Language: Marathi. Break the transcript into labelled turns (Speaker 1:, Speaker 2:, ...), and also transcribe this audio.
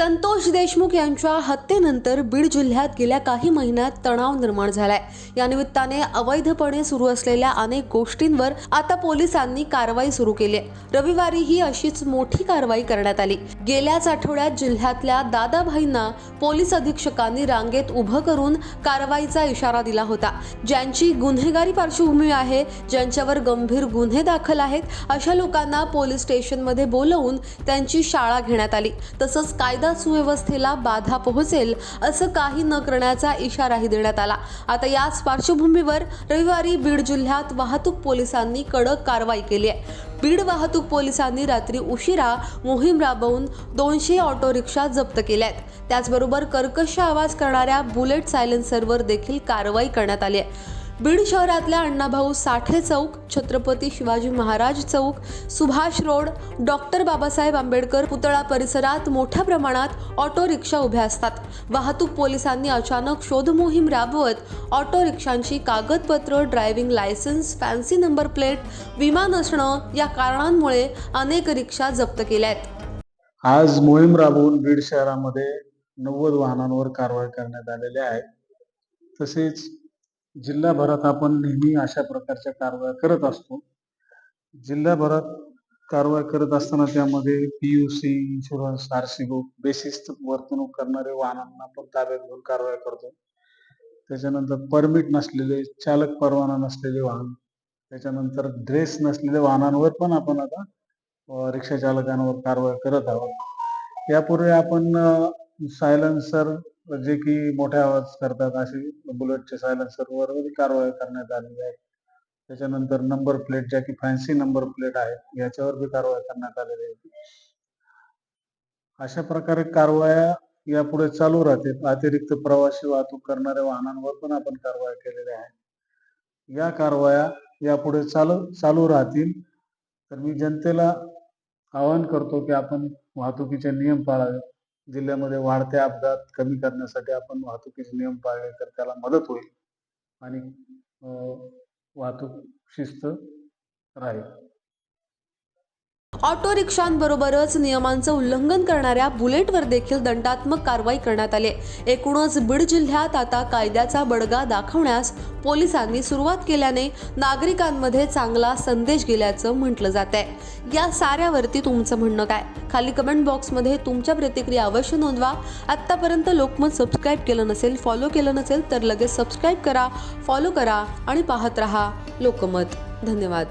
Speaker 1: संतोष देशमुख यांच्या हत्येनंतर बीड जिल्ह्यात गेल्या काही महिन्यात तणाव निर्माण झालाय. या निमित्ताने अवैधपणे सुरू असलेल्या अनेक गोष्टींवर आता पोलिसांनी कारवाई सुरू केली आहे. रविवारी ही अशीच मोठी कारवाई करण्यात आली. गेल्याच आठवड्यात जिल्ह्यातल्या दादाभाईंना पोलीस अधीक्षकांनी रांगेत उभं करून कारवाईचा इशारा दिला होता. ज्यांची गुन्हेगारी पार्श्वभूमी आहे ज्यांच्यावर गंभीर गुन्हे दाखल आहेत अशा लोकांना पोलीस स्टेशनमध्ये बोलवून त्यांची शाळा घेण्यात आली. तसंच कायदा सुव्यवस्थेला बाधा पोहोचेल असं काही न करण्याचा इशाराही देण्यात आला. आता याच पार्श्वभूमीवर रविवारी बीड जिल्ह्यात वाहतूक पोलिसांनी कडक कारवाई केली आहे. बीड वाहतूक पोलिसांनी रात्री उशिरा मोहीम राबवून दोनशे ऑटो रिक्षा जप्त केल्या आहेत. त्याचबरोबर कर्कश आवाज करणाऱ्या बुलेट सायलेन्सरवर देखील कारवाई करण्यात आली आहे. बीड शहरातल्या अण्णाभाऊ साठे चौक छत्रपती शिवाजी महाराज चौक सुभाष रोड डॉक्टर बाबासाहेब आंबेडकर पुतळा परिसरात मोठ्या प्रमाणात ऑटो रिक्षा उभ्या असतात. वाहतूक पोलिसांनी अचानक शोध मोहीम राबवत ऑटो रिक्षांची कागदपत्र driving licence fancy number plate विमा नसणं या कारणांमुळे अनेक रिक्षा जप्त केल्या आहेत.
Speaker 2: आज मोहीम राबवून बीड शहरामध्ये नव्वद वाहनांवर कारवाई करण्यात आलेली आहे. तसेच जिल्हाभरात आपण नेहमी अशा प्रकारच्या कारवाया करत असतो. जिल्हाभरात कारवाई करत असताना त्यामध्ये PUC insurance RC book basis वर्तणूक करणारे वाहनांना आपण ताब्यात घेऊन कारवाई करतो. त्याच्यानंतर परमिट नसलेले चालक परवाना नसलेले वाहन त्याच्यानंतर ड्रेस नसलेल्या वाहनांवर पण आपण आता रिक्षा चालकांवर कारवाई करत आहोत. यापूर्वी आपण सायलन्सर जे की मोठ्या आवाज करतात असे बुलेटचे सायलेन्सरवर कारवाई करण्यात आलेली आहे. त्याच्यानंतर नंबर प्लेट ज्या की फॅन्सी नंबर प्लेट आहेत याच्यावर बी कारवाई करण्यात आलेली आहे. अशा प्रकारे कारवाया यापुढे चालू राहतील. अतिरिक्त प्रवासी वाहतूक करणाऱ्या वाहनांवर पण आपण कारवाई केलेल्या आहे या कारवाया यापुढे चालू चालू राहतील. तर मी जनतेला आवाहन करतो की आपण वाहतुकीचे नियम पाळावे. जिल्ह्यामध्ये वाढते अपघात कमी करण्यासाठी आपण वाहतुकीचे नियम पाळले तर त्याला मदत होईल आणि वाहतूक शिस्त राहील.
Speaker 1: ऑटो रिक्षांबरोबरच नियमांचं उल्लंघन करणाऱ्या बुलेटवर देखील दंडात्मक कारवाई करण्यात आली. एकूणच बीड जिल्ह्यात आता कायद्याचा बडगा दाखवण्यास पोलिसांनी सुरुवात केल्याने नागरिकांमध्ये चांगला संदेश गेल्याचं म्हटलं जात आहे या साऱ्यावरती तुमचं म्हणणं काय? खाली कमेंट बॉक्समध्ये तुमच्या प्रतिक्रिया अवश्य नोंदवा. आत्तापर्यंत लोकमत सबस्क्राईब केलं नसेल फॉलो केलं नसेल तर लगेच सबस्क्राईब करा फॉलो करा आणि पाहत रहा लोकमत. धन्यवाद.